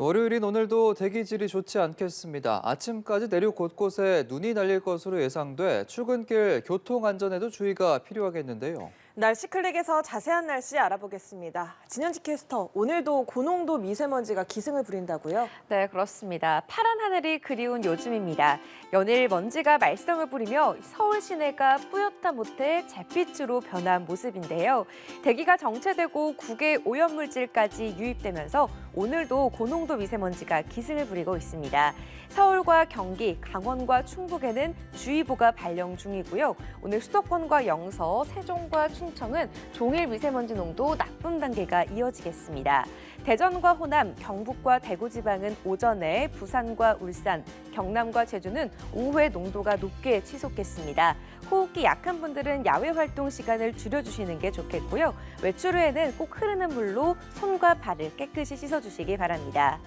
월요일인 오늘도 대기질이 좋지 않겠습니다. 아침까지 내륙 곳곳에 눈이 날릴 것으로 예상돼 출근길 교통 안전에도 주의가 필요하겠는데요. 날씨 클릭에서 자세한 날씨 알아보겠습니다. 진현지 캐스터, 오늘도 고농도 미세먼지가 기승을 부린다고요? 네, 그렇습니다. 파란 하늘이 그리운 요즘입니다. 연일 먼지가 말썽을 부리며 서울 시내가 뿌옇다 못해 잿빛으로 변한 모습인데요. 대기가 정체되고 국외 오염물질까지 유입되면서 오늘도 고농도 미세먼지가 기승을 부리고 있습니다. 서울과 경기, 강원과 충북에는 주의보가 발령 중이고요. 오늘 수도권과 영서, 세종과 충청은 종일 미세먼지 농도 나쁨 단계가 이어지겠습니다. 대전과 호남, 경북과 대구 지방은 오전에 부산과 울산, 경남과 제주는 오후에 농도가 높게 치솟겠습니다. 호흡기 약한 분들은 야외 활동 시간을 줄여주시는 게 좋겠고요. 외출 후에는 꼭 흐르는 물로 손과 발을 깨끗이 씻어주시기 바랍니다.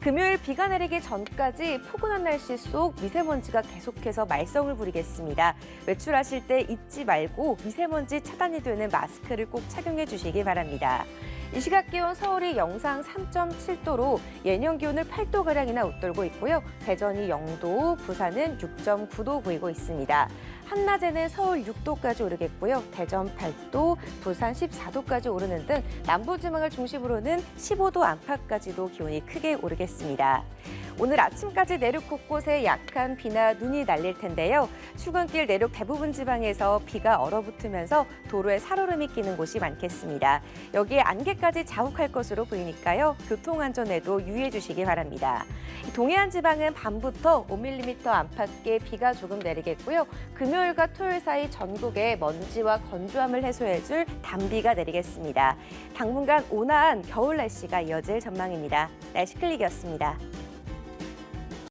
금요일 비가 내리기 전까지 포근한 날씨 속 미세먼지가 계속해서 말썽을 부리겠습니다. 외출하실 때 잊지 말고 미세먼지 차단이 되는 마스크를 꼭 착용해 주시기 바랍니다. 이 시각 기온 서울이 영상 3.7도로 예년 기온을 8도가량이나 웃돌고 있고요. 대전이 0도, 부산은 6.9도 보이고 있습니다. 한낮에는 서울 6도까지 오르겠고요. 대전 8도, 부산 14도까지 오르는 등 남부지방을 중심으로는 15도 안팎까지도 기온이 크게 오르겠습니다. 오늘 아침까지 내륙 곳곳에 약한 비나 눈이 날릴 텐데요. 출근길 내륙 대부분 지방에서 비가 얼어붙으면서 도로에 살얼음이 끼는 곳이 많겠습니다. 여기에 안개까지 자욱할 것으로 보이니까요. 교통안전에도 유의해 주시기 바랍니다. 동해안 지방은 밤부터 5mm 안팎의 비가 조금 내리겠고요. 금요일과 토요일 사이 전국에 먼지와 건조함을 해소해줄 단비가 내리겠습니다. 당분간 온화한 겨울 날씨가 이어질 전망입니다. 날씨 클릭이었습니다.